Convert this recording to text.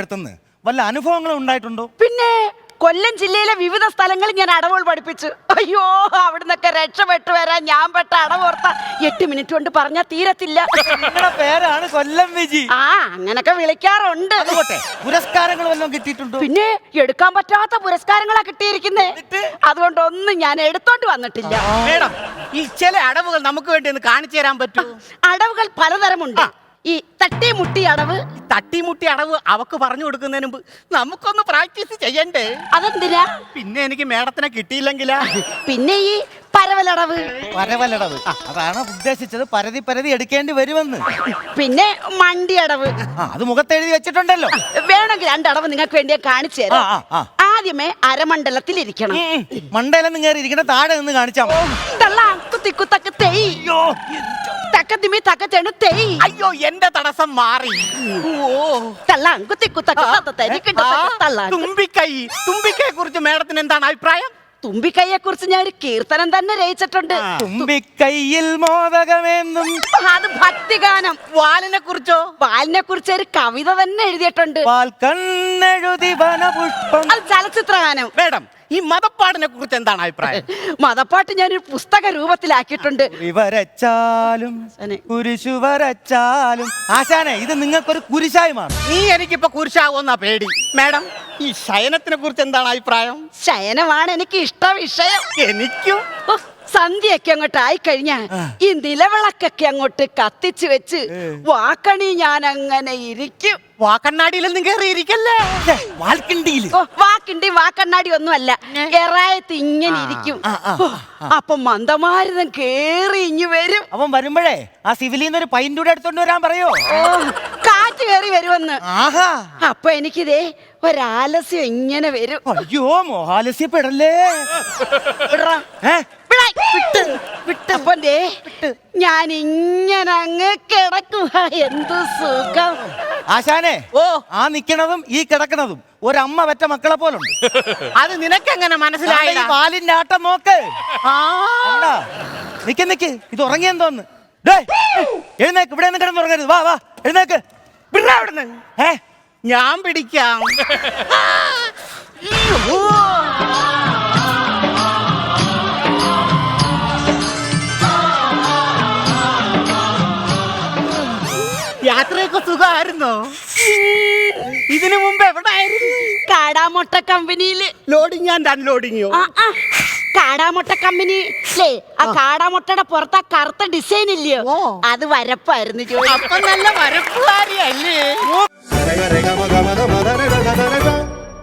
അടുത്തുനിന്ന്. വല്ല അനുഭവങ്ങളും ഉണ്ടായിട്ടുണ്ടോ? പിന്നെ കൊല്ലം ജില്ലയിലെ വിവിധ സ്ഥലങ്ങളിൽ ഞാൻ അടവുകൾ പഠിപ്പിച്ചു. അയ്യോ അവിടുന്നൊക്കെ രക്ഷപ്പെട്ടു വരാൻ ഞാൻ പെട്ട അടവോർത്ത എട്ട് മിനിറ്റ് കൊണ്ട് പറഞ്ഞാൽ തീരത്തില്ല. നിങ്ങളുടെ പേരാണ് കൊല്ലം വിജി. ആ അങ്ങനൊക്കെ വിളിക്കാറുണ്ട്. അതുകൊട്ടെ പുരസ്കാരങ്ങൾ വല്ലതും കിട്ടിയിട്ടുണ്ടോ? പിന്നെ എടുക്കാൻ പറ്റാത്ത പുരസ്കാരങ്ങളാ കിട്ടിയിരിക്കുന്നേ. അതുകൊണ്ടൊന്നും അതുകൊണ്ട് ഒന്നും ഞാൻ എടുത്തോണ്ട് വന്നിട്ടില്ല. മേഡം ഈ ചില അടവുകൾ നമുക്ക് വേണ്ടി ഒന്ന് കാണിച്ചു തരാൻ പറ്റൂ? അടവുകൾ പലതരമുണ്ട്. ഈ തട്ടി മുട്ടി അടവ്. തട്ടിമുട്ടി അടവ് അവക്ക് പറഞ്ഞു കൊടുക്കുന്നതിന് മുമ്പ് നമുക്കൊന്ന് പ്രാക്ടീസ് ചെയ്യണ്ടേ? അതെന്തിനാ? പിന്നെ എനിക്ക് മേഡത്തിനെ കിട്ടിയില്ലെങ്കിലാ? പിന്നെ ഈ പരവലടവ്. പരവലടവ്. അതാണ് ഉദ്ദേശിച്ചത്. പരതി പരതി എടുക്കേണ്ടി വരുമെന്ന്. പിന്നെ മണ്ടി അടവ്. ആ അത് മുഖത്തെഴുതി വെച്ചിട്ടുണ്ടല്ലോ. വേണമെങ്കിൽ രണ്ടടവ് നിങ്ങൾക്ക് വേണ്ടി കാണിച്ചു തരാം. ആ. ആദ്യമേ അരമണ്ഡലത്തിൽ ഇരിക്കണം മണ്ഡലം നിങ്ങൾ ഇരിക്കണ താഴെ നിന്ന് കാണിച്ചാ തക്ക തള്ള അയ്യോ തക്ക തിമി തക്ക ചെണു തെയ്. അയ്യോ എന്റെ തടസ്സം മാറി. ഓ തള്ള തിക്കു തക്ക തത്ത ആ, തള്ള തുമ്പിക്കൈ തുമ്പിക്കയെ കുറിച്ച് മേഡത്തിന് എന്താണ് അഭിപ്രായം? തുമ്പിക്കൈയെ കുറിച്ച് ഞാൻ ഒരു കീർത്തനം തന്നെ രചിച്ചിട്ടുണ്ട്. തുമ്പിക്കൈയിൽ മോദകമെന്നും അത് ഭക്തിഗാനം. വാലിനെ കുറിച്ചോ വാലിനെ കുറിച്ച് ഒരു കവിത തന്നെ എഴുതിയിട്ടുണ്ട്. വാൽ കണ്ണെഴുതി വനപുഷ്പം. അത് ചലച്ചിത്രഗാനം. മേഡം ഈ മതപ്പാടിനെ കുറിച്ച് എന്താണ് അഭിപ്രായം? മതപ്പാട്ട് ഒരു പുസ്തക രൂപത്തിലാക്കിയിട്ടുണ്ട്. ഇവരച്ചാലും ആശാനെ. കുരിശു വരച്ചാലും ആശാനെ ഇത് നിങ്ങൾക്കൊരു കുരിശായി മാറും നീ എനിക്കിപ്പോ കുരിശാവുന്ന പേടി. മാഡം ഈ ശയനത്തിനെ കുറിച്ച് എന്താണ് അഭിപ്രായം? ശയനമാണ് എനിക്ക് ഇഷ്ട വിഷയം. എനിക്കും. സന്ധ്യയൊക്കെ അങ്ങോട്ട് ആയിക്കഴിഞ്ഞാ ഈ നിലവിളക്കൊക്കെ അങ്ങോട്ട് കത്തിച്ചു വെച്ച് വാക്കണി ഞാൻ അങ്ങനെ ഇരിക്കും. വാക്കണ്ണാടിയിലൊന്നും കയറിയിരിക്കല്ലേ ഓ, വാക്കിണ്ടി വാക്കണ്ണാടി ഒന്നുമല്ല. എറായത്ത് ഇങ്ങനെ ഇരിക്കും. അപ്പൊ മന്ദമാരുതം കേറി ഇഞ്ഞു വരും. അവൻ വരുമ്പോഴേ ആ സിവിലിൽ നിന്ന് ഒരു എടുത്തോണ്ട് വരാൻ പറയോ? കാറ്റ് കേറി വരുമെന്ന്. അപ്പൊ എനിക്കിതേ ഒരാലസ്യം ഇങ്ങനെ വരും. അയ്യോ മോഹാലസ്യപ്പെടല്ലേ? ദേ ഞാൻ ഇങ്ങനെ അങ്ങ് കിടക്കുക എന്ത് സുഖം. ആശാനെ ഓ. ആ നിക്കണതും ഈ കിടക്കണതും ഒരമ്മ വെറ്റ മക്കളെ പോലുണ്ട്. അത് നിനക്കെങ്ങനെ എങ്ങനെ മനസ്സിലായി പാലിന്റെ ആട്ടം നോക്ക്? നിക്ക് നിക്ക്. ഇത് ഉറങ്ങിയെന്തോന്ന് എഴുന്നേക്ക് ഇവിടെ നിന്ന് കിടന്നുറങ്ങരുത് വാ വാ എഴുന്നേക്ക്. ഏ? ഞാൻ പിടിക്കാം. യാത്രയൊക്കെ സുഖമായിരുന്നോ? ഇതിനു മുമ്പ് എവിടായിരുന്നു? കാടാമുട്ട കമ്പനിയിൽ. ലോഡിങ് ആൻഡ് അൺലോഡിങ്ങോ ആ, ആ. കാടാമുട്ട കമ്പനി അല്ലേ ആ കാടാമുട്ടയുടെ പുറത്ത് ആ കറുത്ത ഡിസൈൻ ഇല്ലയോ? ഓ. അത് വരപ്പായിരുന്നു ജോലി. അപ്പൊ നല്ല വരപ്പുകാരിയല്ലേ